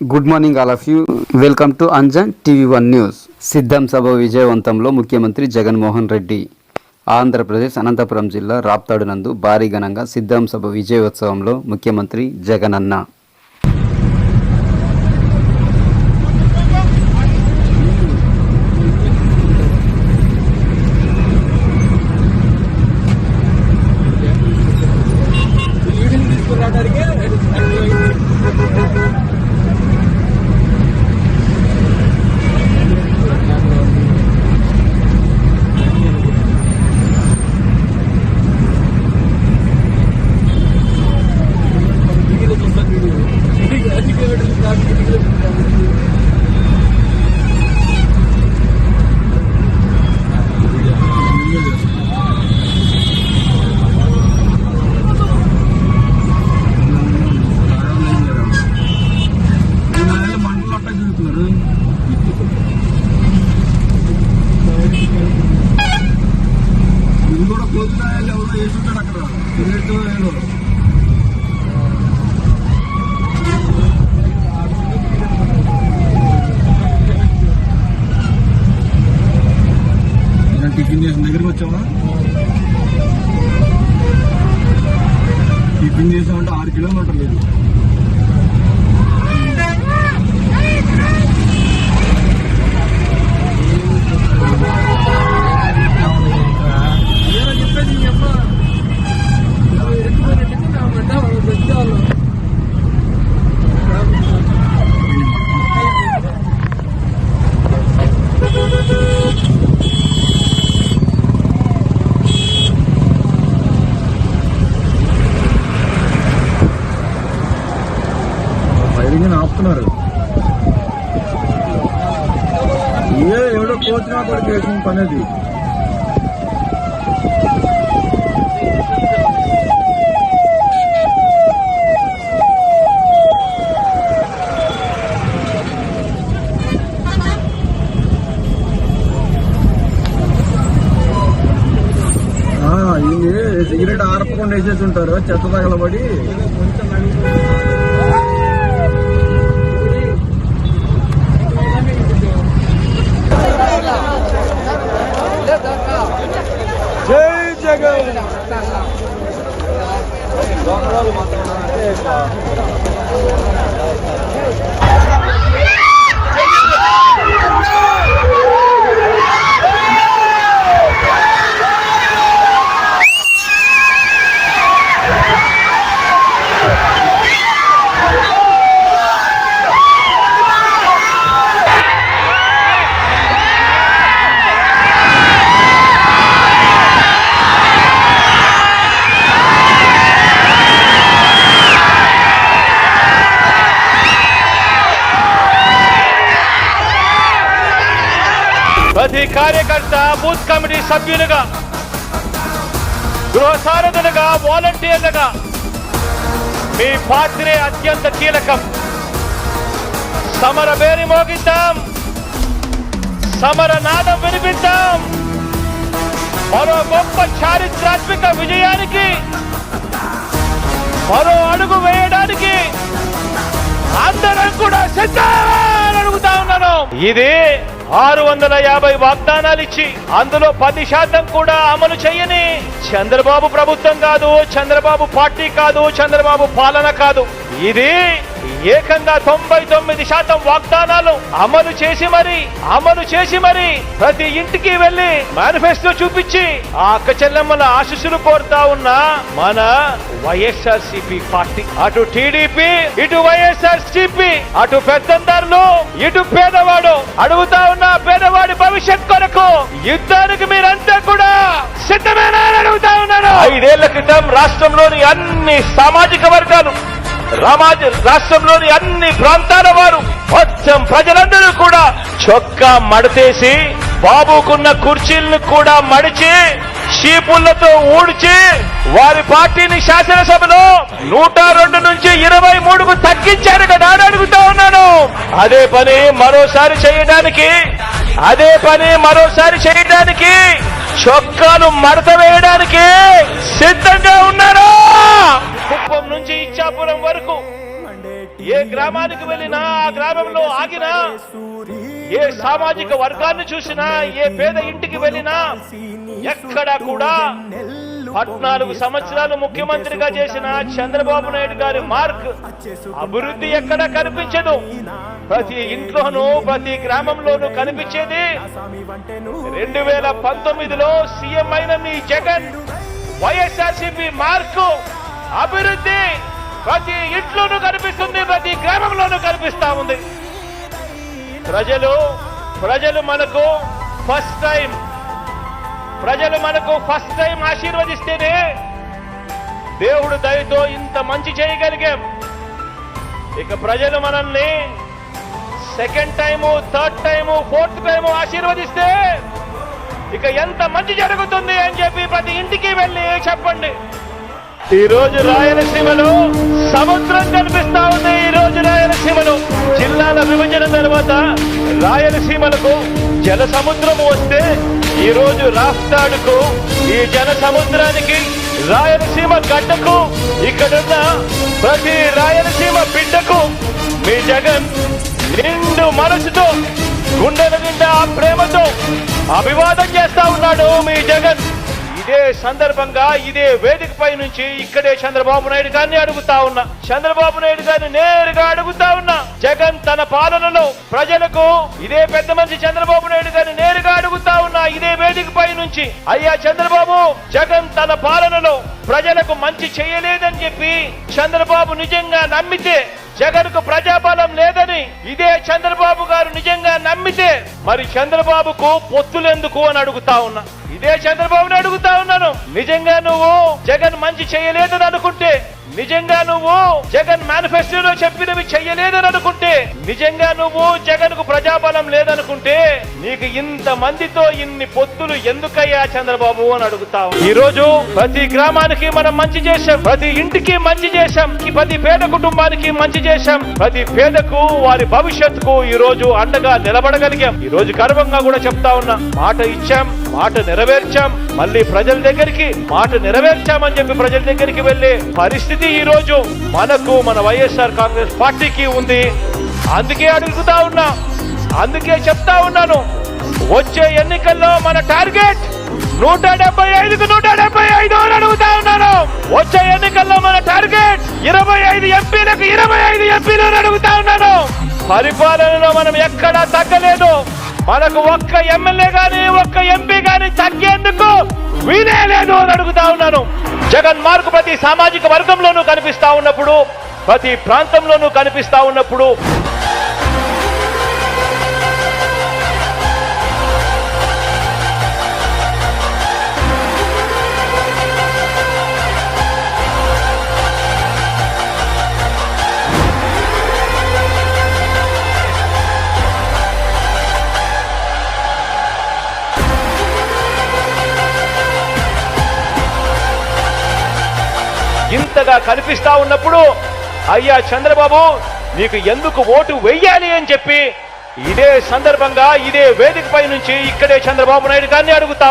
Good morning all of you welcome to Anjan TV one news సిద్ధం సభ విజయవంతంలో ముఖ్యమంత్రి జగన్మోహన్ రెడ్డి ఆంధ్రప్రదేశ్ అనంతపురం జిల్లా రాప్తాడు నందు భారీ ఘనంగా సిద్ధం సభ విజయోత్సవంలో ముఖ్యమంత్రి జగనన్న టిఫిన్ చేసామంటే ఆరు కిలోమీటర్లు లేదు you. వస్తున్నారు. ఏ ఎవడో కోచినా కూడా చేసిన పని అది ఆ, ఇది సిగరెట్ ఆర్పకుండా వేసేసి ఉంటారు చెత్త తగలబడి. ప్రతి కార్యకర్త బూత్ కమిటీ సభ్యులుగా గృహ సారథులుగా వాలంటీర్లుగా మీ పాత్రే అత్యంత కీలకం సమర వేరి మోగిద్దాం సమర నాదం వినిపిద్దాం మరో గొప్ప చారిత్రాత్మక విజయానికి మరో అడుగు వేయడానికి అందరం కూడా సిద్ధం అడుగుతా ఉన్నాను ఇది ఆరు వందల యాభై వాగ్దానాలు ఇచ్చి అందులో పది శాతం కూడా అమలు చేయని చంద్రబాబు ప్రభుత్వం కాదు చంద్రబాబు పార్టీ కాదు చంద్రబాబు పాలన కాదు. ఇది ఏకంగా తొంభై తొమ్మిది శాతం వాగ్దానాలు అమలు చేసి మరి అమలు చేసి మరి ప్రతి ఇంటికి వెళ్ళి మేనిఫెస్టో చూపించి ఆ అక్క చెల్లెమ్మల ఆశీస్సులు కోరుతా ఉన్న మన వైఎస్ఆర్ సిపి పార్టీ. అటు టీడీపీ ఇటు వైఎస్ఆర్ సిపి అటు పెద్దందారులు ఇటు పేదవాడు అడుగుతా ఉన్న పేదవాడి భవిష్యత్ కొరకు యుద్ధానికి మీరంతా కూడా సిద్ధమేనా అడుగుతా ఉన్నాను ఐదేళ్ళ క్రితం రాష్ట్రంలోని అన్ని సామాజిక వర్గాలు రామాజ రాష్ట్రంలోని అన్ని ప్రాంతాల వారు మొత్తం ప్రజలందరూ కూడా చొక్కా మడతేసి బాబుకున్న కుర్చీలను కూడా మడిచి షీపుళ్ళతో ఊడ్చి వారి పార్టీని శాసనసభలో నూట రెండు నుంచి ఇరవై మూడుకు తగ్గించారు కదా అని అడుగుతా ఉన్నాను. అదే పని మరోసారి చేయడానికి అదే పని మరోసారి చేయడానికి చొక్కాలు మడత వేయడానికి సిద్ధంగా ఉన్నారా? నుంచి ఇచ్చాపురం వరకు ఏ గ్రామానికి వెళ్ళినా ఆ గ్రామంలో ఆగినా ఏ సామాజిక వర్గాన్ని చూసినా ఏ పేద ఇంటికి వెళ్ళినా ఎక్కడ కూడా పద్నాలుగు సంవత్సరాలు ముఖ్యమంత్రిగా చేసిన చంద్రబాబు నాయుడు గారి మార్క్ అభివృద్ధి ఎక్కడ కనిపించదు. ప్రతి ఇంట్లోనూ ప్రతి గ్రామంలోనూ కనిపించేది రెండు వేల పంతొమ్మిదిలో సీఎం అయిన మీ జగన్ వైఎస్ఆర్సీపీ మార్కు అభివృద్ధి ప్రతి ఇంట్లోనూ కనిపిస్తుంది ప్రతి గ్రామంలోనూ కనిపిస్తా ఉంది. ప్రజలు ప్రజలు మనకు ఫస్ట్ టైం ప్రజలు మనకు ఫస్ట్ టైం ఆశీర్వదిస్తేనే దేవుడు దయతో ఇంత మంచి చేయగలిగాం. ఇక ప్రజలు మనల్ని second time third time fourth time ఆశీర్వదిస్తే ఇక ఎంత మంచి జరుగుతుంది అని చెప్పి ప్రతి ఇంటికి వెళ్ళి చెప్పండి. ఈ రోజు రాయలసీమలో సముద్రం కనిపిస్తా ఉంది. ఈ రోజు రాయలసీమలో జిల్లాల విభజన తర్వాత రాయలసీమలకు జల సముద్రము వస్తే ఈ రోజు రాఫ్తాడుకు ఈ జల సముద్రానికి రాయలసీమ గడ్డకు ఇక్కడున్న ప్రతి రాయలసీమ బిడ్డకు మీ జగన్ నిండు మనసుతో గుండెల నిండా ప్రేమతో అభివాదం చేస్తా ఉన్నాడు మీ జగన్. ఇదే సందర్భంగా ఇదే వేదిక పై నుంచి ఇక్కడే చంద్రబాబు నాయుడు గారిని అడుగుతా ఉన్నా. చంద్రబాబు నాయుడు గారిని నేరుగా అడుగుతా ఉన్నా. జగన్ తన పాలనలో ప్రజలకు ఇదే పెద్ద మనిషి చంద్రబాబు నాయుడు గారిని నేరుగా అడుగుతా ఉన్నా ఇదే వేదిక పై నుంచి అయ్యా చంద్రబాబు జగన్ తన పాలనలో ప్రజలకు మంచి చేయలేదని చెప్పి చంద్రబాబు నిజంగా నమ్మితే జగన్కు ప్రజాబలం లేదని ఇదే చంద్రబాబు గారు నిజంగా నమ్మితే మరి చంద్రబాబుకు పొత్తులెందుకు అని అడుగుతా ఉన్నా. ఇదే చంద్రబాబుని అడుగుతా ఉన్నాను. నిజంగా నువ్వు జగన్ మంచి చేయలేదని అనుకుంటే నిజంగా నువ్వు జగన్ మేనిఫెస్టోలో చెప్పినవి చెయ్యలేదని అనుకుంటే నిజంగా నువ్వు జగన్కు ప్రజాబలం లేదనుకుంటే నీకు ఇంత మందితో ఇన్ని పొత్తులు ఎందుకయ్యా చంద్రబాబు అని అడుగుతావు. ఈ రోజు ప్రతి గ్రామానికి మనం మంచి చేశాం ప్రతి ఇంటికి మంచి చేశాం ప్రతి పేద కుటుంబానికి మంచి చేశాం ప్రతి పేదకు వారి భవిష్యత్తుకు ఈ రోజు అండగా నిలబడగలిగాం. ఈ రోజు గర్వంగా కూడా చెప్తా ఉన్నా మాట ఇచ్చాం మాట నెరవేర్చాం మళ్ళీ ప్రజల దగ్గరికి మాట నెరవేర్చామని చెప్పి ప్రజల దగ్గరికి వెళ్ళే పరిస్థితి ఈ రోజు మనకు మన వైఎస్ఆర్ కాంగ్రెస్ పార్టీకి ఉంది. అందుకే అడుగుతా ఉన్నా. అందుకే చెప్తా ఉన్నాను. వచ్చే ఎన్నికల్లో మన టార్గెట్ నూట డెబ్బై ఐదుకు నూట డెబ్బై ఐదు అని అడుగుతా ఉన్నాను. వచ్చే ఎన్నికల్లో మన టార్గెట్ ఇరవై ఐదు ఎంపీలకు ఇరవై ఐదు ఎంపీలు అడుగుతా ఉన్నాను. పరిపాలనలో మనం ఎక్కడా తగ్గలేదు. మనకు ఒక్క ఎమ్మెల్యే గాని ఒక్క ఎంపీ గాని తగ్గేందుకు వీలే లేదు అని అడుగుతా ఉన్నాను. జగన్ మార్కు ప్రతి సామాజిక వర్గంలోనూ కనిపిస్తా ఉన్నప్పుడు ప్రతి ప్రాంతంలోనూ కనిపిస్తా ఉన్నప్పుడు ఇంతగా కనిపిస్తా ఉన్నప్పుడు అయ్యా చంద్రబాబు నీకు ఎందుకు ఓటు వెయ్యాలి అని చెప్పి ఇదే సందర్భంగా ఇదే వేదికపై నుంచి ఇక్కడే చంద్రబాబు నాయుడు గారిని అడుగుతా